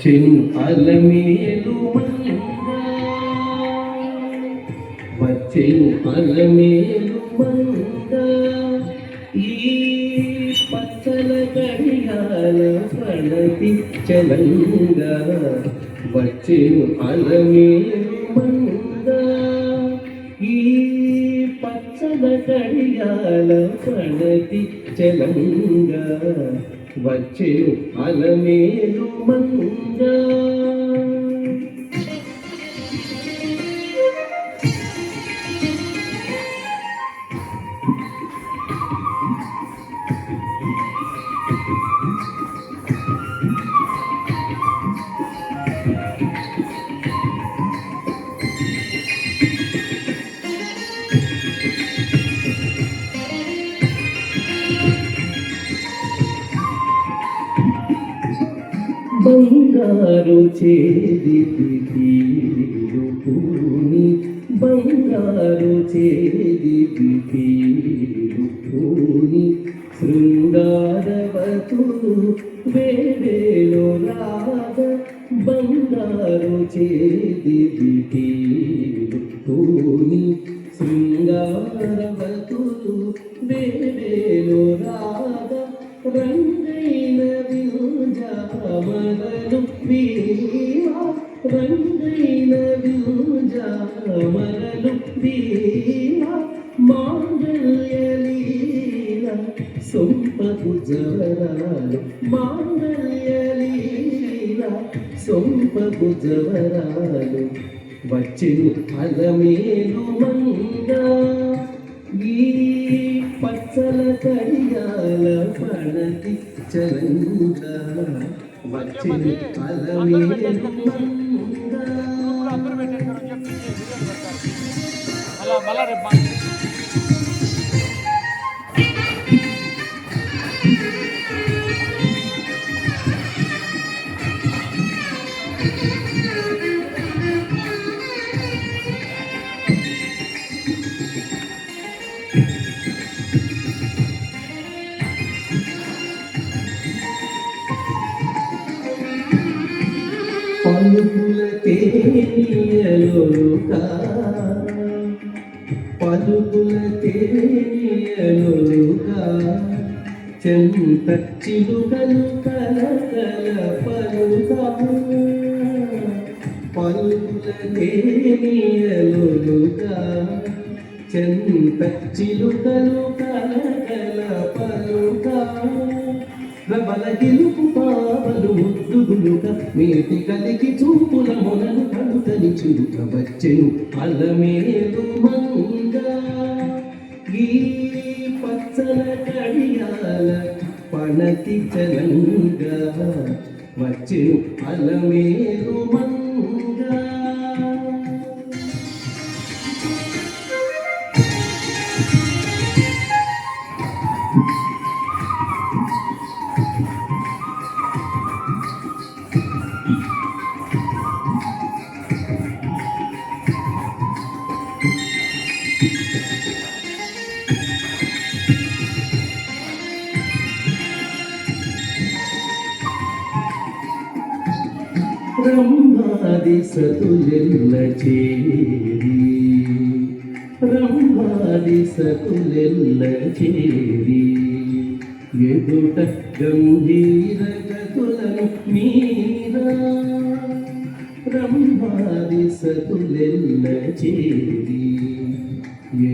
వచ్చెను అలమేలు మంద అలమేలు ఈ పచ్చల కడియాల ప్రణతి చలంగా వచ్చేను అలమేలు ఈ పచ్చల కడియాల ప్రణతి చలంగా వచ్చే అలమేలు మంద. బంగారు చేది పూని బంగారు చేది పూని శృంగారవతులు వేవేలో రాగ బంగారు చేది పూని శృంగారవతులు వేవేలో రాగ రంగ రంగైన వినుజామరలు మాంగళ్యలీల సొంపకు జవరాలు మాంగళ్యలీల సొంపకు జవరాలు వచ్చెను అలమేలు మంగా ఈ కడియాల పడతి చలంగా వచ్చిన పదమే అలా మళ్ళా రేపు పలుకుల తేనియలుగా పలుకుల తేనియలుగా చెంత చిలుకలు కలకల పలుకము పలుకుల తేనియలుగా చెంత చిలుకలు కలకల పలుకము ప్రబల గెలుపు పావలు ముద్దుగులుక మేటి కలిగి చూపుల మొదలు కడుతని చురుక వచ్చెను. అల్లమేలు మంగా ఈ పచ్చల కడియాల పణతి చలంగా వచ్చెను. అల్లమేలు మంగ బ్రహ్మాది సతులెల్ల చేరి. బ్రహ్మాది సతులెల్ల చేరి. ఎదుట గంభీర గతులను మీరా. బ్రహ్మాది సతులెల్ల చేరి.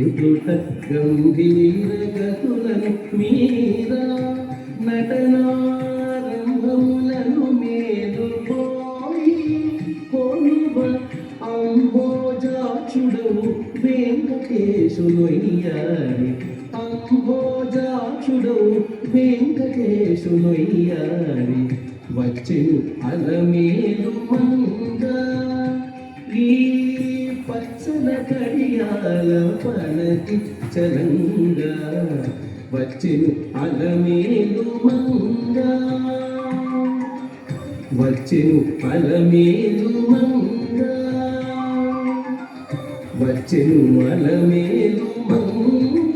ఎదుట గంభీర గతులను మీరా. నటన అంబోజాక్షుడవు వెంకటేశునొయ్యారి అంబోజాక్షుడవు వెంకటేశునొయ్యారి వచ్చెను అలమేలు మంద. ఈ పచ్చల కడియాల పనకి చలంగా వచ్చెను అలమేలు మంద. వచ్చెను అలమేలు మంద. వచ్చెను అలమేలు మంగా